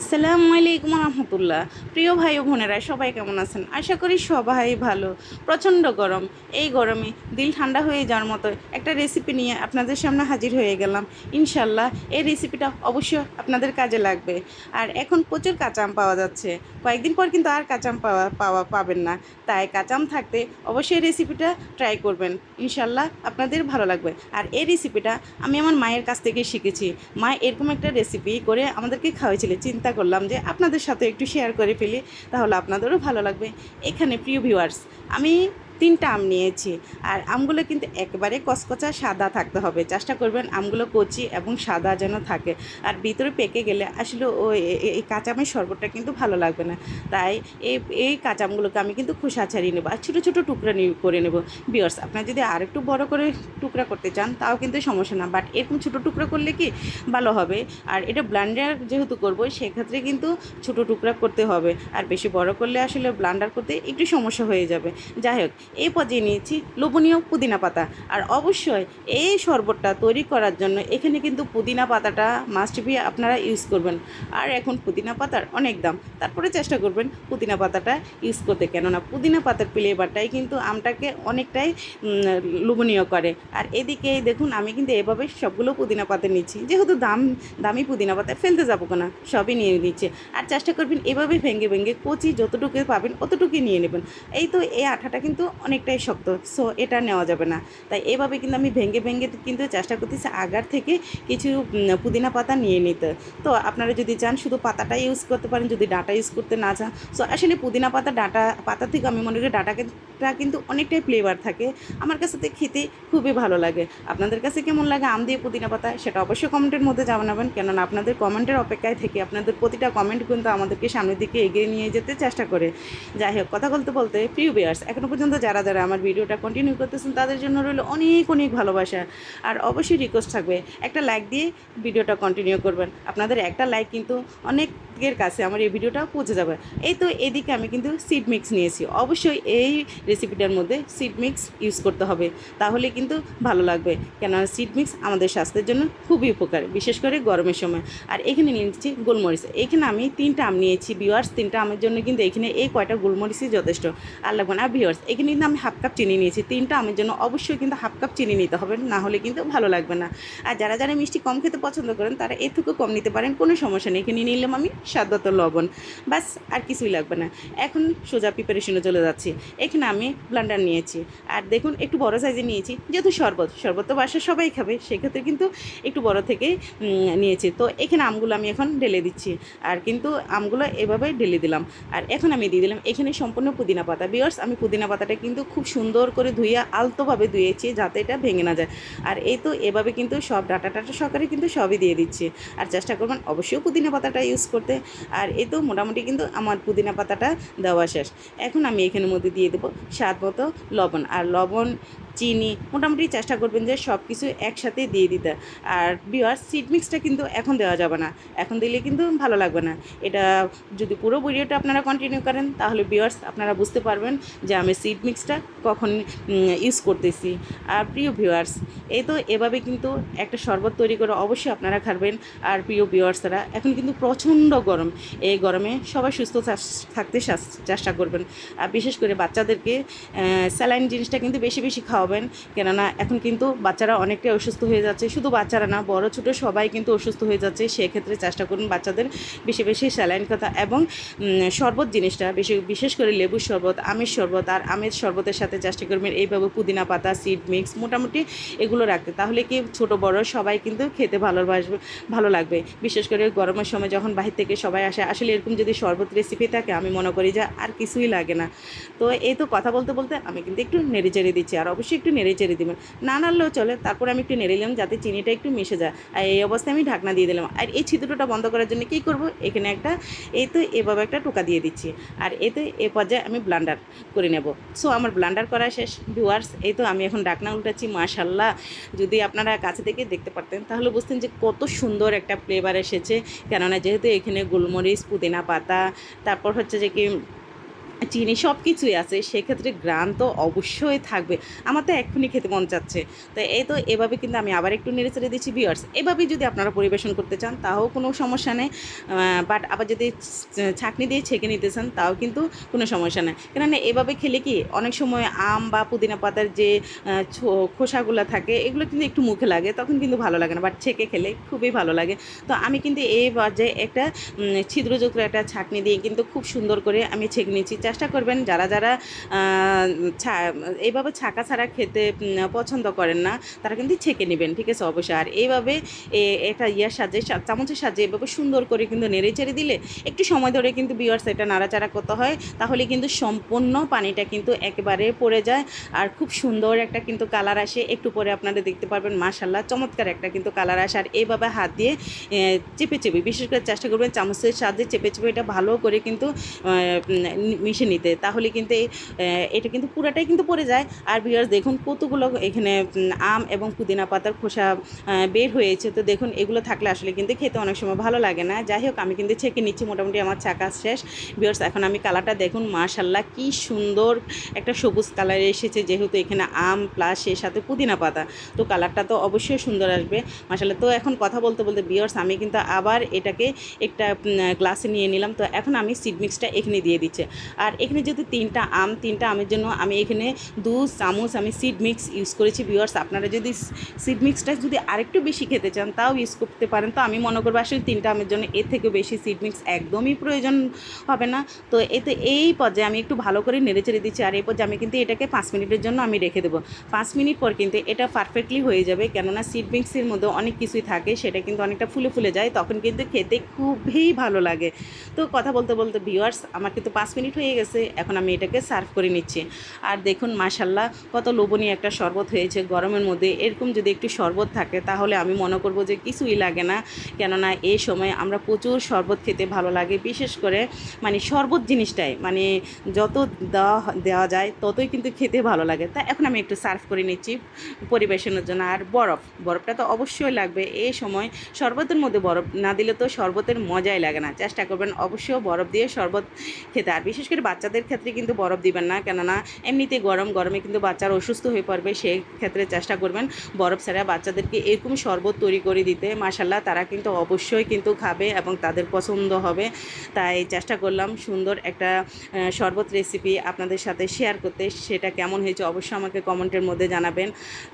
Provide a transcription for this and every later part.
আসসালামু আলাইকুম রহমতুল্লাহ। প্রিয় ভাই ও বোনেরা, সবাই কেমন আছেন? আশা করি সবাই ভালো। প্রচণ্ড গরম। এই গরমে দিল ঠান্ডা হয়ে যাওয়ার মতো একটা রেসিপি নিয়ে আপনাদের সামনে হাজির হয়ে গেলাম। ইনশাল্লাহ এই রেসিপিটা অবশ্যই আপনাদের কাজে লাগবে। আর এখন প্রচুর কাঁচাম পাওয়া যাচ্ছে। কয়েকদিন পর কিন্তু আর কাঁচাম পাওয়া পাওয়া পাবেন না। তাই কাঁচাম থাকতে অবশ্যই রেসিপিটা ট্রাই করবেন। ইনশাল্লাহ আপনাদের ভালো লাগবে। আর এই রেসিপিটা আমি আমার মায়ের কাছ থেকে শিখেছি। মা এরকম একটা রেসিপি করে আমাদেরকে খাওয়াইছিল। চিন্তা করলাম যে আপনাদের সাথে একটু শেয়ার করে ফেলি, তাহলে আপনাদেরও ভালো লাগবে। এখানে প্রিয় ভিউয়ার্স আমি তিনটা আম নিয়েছি। আর আমগুলো কিন্তু একবারে কচকচা সাদা থাকতে হবে। চেষ্টা করবেন আমগুলো কচি এবং সাদা যেন থাকে। আর ভিতরে পেকে গেলে আসলে ওই এই কাঁচামের শরবতটা কিন্তু ভালো লাগবে না। তাই এই এই কাঁচামগুলোকে আমি কিন্তু খোসা ছাড়িয়ে নেব আর ছোটো ছোটো টুকরা করে নেব। বিয়ার্স আপনার যদি আর একটু বড় করে টুকরা করতে চান, তাও কিন্তু সমস্যা না। বাট এরকম ছোটো টুকরা করলে কি ভালো হবে? আর এটা ব্লান্ডার যেহেতু করব, সেক্ষেত্রে কিন্তু ছোটো টুকরা করতে হবে। আর বেশি বড় করলে আসলে ব্লান্ডার করতে একটু সমস্যা হয়ে যাবে। যাই হোক এই পর্যায়ে নিয়েছি লোভনীয় পুদিনা পাতা। আর অবশ্যই এই শরবতটা তৈরি করার জন্য এখানে কিন্তু পুদিনা পাতাটা মাস্ট বি আপনারা ইউজ করবেন। আর এখন পুদিনা পাতার অনেক দাম। তারপরে চেষ্টা করবেন পুদিনা পাতাটা ইউজ করতে। কেননা পুদিনা পাতার ফ্লেভারটাই কিন্তু আমটাকে অনেকটাই লোভনীয় করে। আর এদিকে দেখুন আমি কিন্তু এভাবে সবগুলো পুদিনা পাতা নিচ্ছি যেহেতু দাম, দামি পুদিনা পাতা, ফেলতে যাব না সবই নিয়ে নিচ্ছে। আর চেষ্টা করবেন এভাবে ভেঙে ভেঙে কচি যতটুকু পাবেন অতটুকুই নিয়ে নেবেন। এই তো এই আঠাটা কিন্তু অনেকটাই শক্ত সো এটা নেওয়া যাবে না। তাই এভাবে কিন্তু আমি ভেঙে ভেঙে কিন্তু চেষ্টা করতেছি আগার থেকে কিছু পুদিনা পাতা নিয়ে নিতে। তো আপনারা যদি চান শুধু পাতাটা ইউজ করতে পারেন, যদি ডাটা ইউজ করতে না চান। সো আসলে পুদিনা পাতা, ডাটা, পাতা থেকে আমি মনে করি ডাটাকে, টা কিন্তু অনেকটাই ফ্লেভার থাকে। আমার কাছে তো খেতে খুবই ভালো লাগে। আপনাদের কাছে কেমন লাগে আম দিয়ে পুদিনা পাতা? সেটা অবশ্যই কমেন্টের মধ্যে জানাবেন। কেননা আপনাদের কমেন্টের অপেক্ষায় থেকে আপনাদের প্রতিটা কমেন্ট কিন্তু আমাদেরকে সামনের দিকে এগিয়ে নিয়ে যেতে চেষ্টা করে। যাই হোক, কথা বলতে বলতে, প্রিয় বিয়ার্স এখনও পর্যন্ত যারা যারা আমার ভিডিওটা কন্টিনিউ করতেছেন, তাদের জন্য রইল অনেক অনেক ভালোবাসা। আর অবশ্যই রিকোয়েস্ট থাকবে, একটা লাইক দিয়ে ভিডিওটা কন্টিনিউ করবেন। আপনাদের একটা লাইক কিন্তু অনেকের কাছে আমার এই ভিডিওটা পৌঁছে যাবে। এই তো এদিকে আমি কিন্তু সিড মিক্স নিয়েছি। অবশ্যই এই রেসিপিটার মধ্যে সিড মিক্স ইউজ করতে হবে। তাহলে কিন্তু ভালো লাগবে। কেননা সিড মিক্স আমাদের স্বাস্থ্যের জন্য খুবই উপকার, বিশেষ করে গরমের সময়। আর এখানে নিয়েছি গোলমরিচ। এখানে আমি তিনটা আম নিয়েছি বিওয়ার্স তিনটা আমের জন্য কিন্তু এখানে এই কয়টা গোলমরিচই যথেষ্ট। আর লাগবে না বিওয়ার্স এখানে কিন্তু আমি হাফ কাপ চিনি নিয়েছি। তিনটা আমের জন্য অবশ্যই কিন্তু হাফ কাপ চিনি নিতে হবে, না হলে কিন্তু ভালো লাগবে না। আর যারা যারা মিষ্টি কম খেতে পছন্দ করেন, তারা এর থেকেও কম নিতে পারেন, কোনো সমস্যা নেই। এখানে নিলাম আমি স্বাদত লবণ। বাস আর কিছুই লাগবে না। এখন সোজা প্রিপারেশনে চলে যাচ্ছি। এখানে আমি ব্লান্ডার নিয়েছি। আর দেখুন, একটু বড় সাইজে নিয়েছি, যেহেতু শরবত। শরবত তো বাসা সবাই খাবে, সেক্ষেত্রে কিন্তু একটু বড় থেকে নিয়েছি। তো এখানে আমগুলো আমি এখন ঢেলে দিচ্ছি। আর কিন্তু আমগুলো এভাবে ঢেলে দিলাম। আর এখন আমি দিয়ে দিলাম এখানে সম্পূর্ণ পুদিনা পাতা। বিয়ার্স আমি পুদিনা পাতাটা কিন্তু খুব সুন্দর করে ধুইয়া আলতোভাবে ধুয়েছি যাতে এটা ভেঙে না যায়। আর এই তো এভাবে কিন্তু সব ডাটা টাটা সহকারে কিন্তু সবই দিয়ে দিচ্ছি। আর চেষ্টা করবেন অবশ্যই পুদিনা পাতাটা ইউজ করতে। আর এই তো মোটামুটি কিন্তু আমার পুদিনা পাতাটা দেওয়া শেষ। এখন আমি এখানের মধ্যে দিয়ে দেবো স্বাদ মতো লবণ। আর লবণ চিনি, মোটামুটি চেষ্টা করবেন যে সব কিছু একসাথে দিয়ে দিতে। আর বিয়ার সিড মিক্সটা কিন্তু এখন দেওয়া যাবে না। এখন দিলে কিন্তু ভালো লাগবে না। এটা যদি পুরো ভিডিওটা আপনারা কন্টিনিউ করেন, তাহলে বিয়ার্স আপনারা বুঝতে পারবেন যে আমি সিড মিক্সটা কখন ইউজ করতেছি। আর প্রিয় ভিউয়ার্স এই তো এভাবে কিন্তু একটা শরবত তৈরি করে অবশ্যই আপনারা খাবেন। আর প্রিয় ভিউয়ার্সরা এখন কিন্তু প্রচণ্ড গরম। এই গরমে সবাই সুস্থ থাকতে চেষ্টা করবেন। আর বিশেষ করে বাচ্চাদেরকে স্যালাইন জিনিসটা কিন্তু বেশি বেশি খাওয়াবেন কেননা এখন কিন্তু বাচ্চারা অনেকটাই অসুস্থ হয়ে যাচ্ছে। শুধু বাচ্চারা না, বড়, ছোটো সবাই কিন্তু অসুস্থ হয়ে যাচ্ছে। সেক্ষেত্রে চেষ্টা করুন বাচ্চাদের বেশি বেশি স্যালাইন কথা এবং শরবত জিনিসটা, বেশি, বিশেষ করে লেবুর শরবত, আমের শরবত আর আমের শরবতের সাথে চেষ্টা করবেন এইভাবে পুদিনা পাতা সিড মিক্স মোটামুটি এগুলো রাখতে। তাহলে কি ছোট, বড় সবাই কিন্তু খেতে ভালোবাসবে, ভালো লাগবে। বিশেষ করে গরমের সময় যখন বাহির থেকে সবাই আসে, আসলে এরকম যদি শরবত রেসিপি থাকে, আমি মনে করি যে আর কিছুই লাগে না। তো এই তো কথা বলতে বলতে আমি কিন্তু একটু নেড়ে চেড়ে দিচ্ছি। আর অবশ্যই একটু নেড়ে চেড়ে দিবেন। না নাড়লেও চলে, তারপর আমি একটু নেড়ে নিলাম যাতে চিনিটা একটু মিশে যায়। আর এই অবস্থায় আমি ঢাকনা দিয়ে দিলাম। আর এই ছিদ্রটা বন্ধ করার জন্য কী করব? এখানে একটা, এই তো এভাবে একটা টোকা দিয়ে দিচ্ছি। আর এই তো এ পর্যায়ে আমি ব্লান্ডার করে নেব। সো, আমার ব্লান্ডার করা শেষ। ভিউয়ার্স, এই তো আমি এখন ডাকনা উল্টাচ্ছি মাশাল্লাহ যদি আপনারা কাছে থেকে দেখতে পারতেন, তাহলে বুঝতেন যে কত সুন্দর একটা ফ্লেভার এসেছে। কেননা যেহেতু এখানে গোলমরিচ, পুদিনা পাতা, তারপর হচ্ছে যে কি চিনি সব কিছুই আছে, সেক্ষেত্রে গ্রান তো অবশ্যই থাকবে। আমার তো এক্ষুনি খেতে মন চাচ্ছে। তো এই তো এভাবে কিন্তু আমি আবার একটু নেড়ে চেড়ে দিচ্ছি বিয়ার্স এভাবেই যদি আপনারা পরিবেশন করতে চান, তাও কোনো সমস্যা নেই। বাট আবার যদি ছাঁকনি দিয়ে ছেঁকে নিতে চান, তাও কিন্তু কোনো সমস্যা নেই। কেননা এভাবে খেলে কি, অনেক সময় আম বা পুদিনা পাতার যে খোসাগুলো থাকে, এগুলো কিন্তু একটু মুখে লাগে, তখন কিন্তু ভালো লাগে না। বাট ছেঁকে খেলে খুবই ভালো লাগে। তো আমি কিন্তু এই পর্যায়ে একটা ছিদ্রযুক্ত একটা ছাঁকনি দিয়ে কিন্তু খুব সুন্দর করে আমি ছেঁকে নিচ্ছি। চেষ্টা করবেন যারা যারা এইভাবে ছাকা ছাড়া খেতে পছন্দ করেন না, তারা কিন্তু ছেঁকে নেবেন, ঠিক আছে? অবশ্যই। আর এইভাবে এটা ইয়ার সাজে চামচের সাজে এভাবে সুন্দর করে কিন্তু নেড়ে চেড়ে দিলে একটু সময় ধরে কিন্তু বিয়ার্স এটা নাড়াচাড়া করতে হয়, তাহলে কিন্তু সম্পূর্ণ পানিটা কিন্তু একেবারে পড়ে যায়। আর খুব সুন্দর একটা কিন্তু কালার আসে, একটু পরে আপনারা দেখতে পারবেন মাশাল্লাহ চমৎকার একটা কিন্তু কালার আসে। আর এইভাবে হাত দিয়ে চেপে চেপে, বিশেষ করে চেষ্টা করবেন চামচের সাহায্যে চেপে চেপে এটা ভালো করে কিন্তু মিশে নিতে, তাহলে কিন্তু এটা কিন্তু পুরাটাই কিন্তু পড়ে যায়। আর বিয়ার্স দেখুন কতগুলো এখানে আম এবং পুদিনা পাতার খোসা বের হয়েছে। তো দেখুন, এগুলো থাকলে আসলে কিন্তু খেতে অনেক সময় ভালো লাগে না। যাই হোক, আমি কিন্তু ছেঁকে নিচ্ছি, মোটামুটি আমার চাকা শেষ। বিয়ার্স এখন আমি কালারটা দেখুন মাশাল্লাহ কি সুন্দর একটা সবুজ কালার এসেছে। যেহেতু এখানে আম প্লাস এর সাথে পুদিনা পাতা, তো কালারটা তো অবশ্যই সুন্দর আসবে। মাশাল্লাহ তো এখন কথা বলতে বলতে বিয়ার্স আমি কিন্তু আবার এটাকে একটা গ্লাসে নিয়ে নিলাম। তো এখন আমি সিড মিক্সটা এখানে দিয়ে দিচ্ছি। আর এখানে যেহেতু তিনটা আম, তিনটা আমের জন্য আমি এখানে দু চামচ, আমি সিড মিক্স ইউজ করেছি বিয়ার্স আপনারা যদি সিড মিক্সটা যদি আরেকটু বেশি খেতে চান, তাও ইউজ করতে পারেন। তো আমি মনে করব আসলে তিনটা আমের জন্য এর থেকেও বেশি সিড মিক্স একদমই প্রয়োজন হবে না। তো এতে এই পর্যায়ে আমি একটু ভালো করে নেড়ে চেড়ে দিচ্ছি, আর এই পর্যায়ে আমি কিন্তু এটাকে পাঁচ মিনিটের জন্য আমি রেখে দেবো। পাঁচ মিনিট পর কিন্তু এটা পারফেক্টলি হয়ে যাবে, কেননা সিড মিক্সের মধ্যে অনেক কিছুই থাকে, সেটা কিন্তু অনেকটা ফুলে ফুলে যায়, তখন কিন্তু খেতে খুবই ভালো লাগে। তো কথা বলতে বলতে ভিউয়ার্স আমার কিন্তু পাঁচ মিনিট হয়ে গেছে, এখন আমি এটাকে সার্ভ করে নিচ্ছি। আর দেখুন মাশাল্লাহ কত লোভনীয় একটা শরবত হয়েছে গরমের মধ্যে। এরকম যদি একটু শরবত থাকে, তাহলে আমি মনে করব যে কিছুই লাগে না। কেননা এই সময় আমরা প্রচুর শরবত খেতে ভালো লাগে। বিশেষ করে মানে শরবত জিনিসটাই মানে যত দেওয়া দেওয়া যায়, ততই কিন্তু খেতে ভালো লাগে। তা এখন আমি একটু সার্ভ করে নিচ্ছি পরিবেশনের জন্য। আর বরফ, বরফটা তো অবশ্যই লাগবে। এই সময় শরবতের মধ্যে বরফ না দিলে তো শরবতের মজাই লাগে না। চেষ্টা করবেন অবশ্যই বরফ দিয়ে শরবত খেতে। আর বিশেষ করে বাচ্চাদের ক্ষেত্রে কিন্তু বরফ দিবেন না। কেননা এমনিতে গরম, গরমে কিন্তু বাচ্চারা অসুস্থ হয়ে পড়বে সেই ক্ষেত্রে চেষ্টা করবেন বরফ ছাড়া বাচ্চাদেরকে এরকম শরবত তৈরি করে দিতে। মাসাল্লাহ তারা কিন্তু অবশ্যই কিন্তু খাবে এবং তাদের পছন্দ হবে। তাই চেষ্টা করলাম সুন্দর একটা শরবত রেসিপি আপনাদের সাথে শেয়ার করতে। সেটা কেমন হয়েছে অবশ্যই আমাকে কমেন্টের মধ্যে জানাবেন।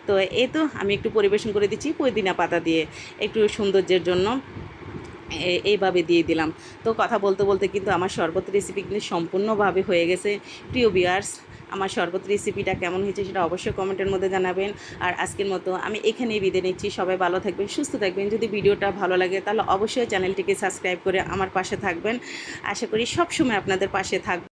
তো এই তো, আমি একটু পরিবেশন করে দিচ্ছি, পুদিনা পাতা দিয়ে। একটু সৌন্দর্যের জন্য। এ- এইভাবে দিয়ে দিলাম। তো কথা বলতে বলতে কিন্তু আমার শরবত রেসিপি কিন্তু সম্পূর্ণভাবে হয়ে গেছে। প্রিয় বিয়ার্স আমার শরবত রেসিপিটা কেমন হয়েছে সেটা অবশ্যই কমেন্টের মধ্যে জানাবেন। আর আজকের মতো আমি এখানেই বিদায় নিচ্ছি। সবাই ভালো থাকবেন, সুস্থ থাকবেন। যদি ভিডিওটা ভালো লাগে তাহলে অবশ্যই চ্যানেলটিকে সাবস্ক্রাইব করে আমার পাশে থাকবেন। আশা করি সবসময় আপনাদের পাশে থাকবেন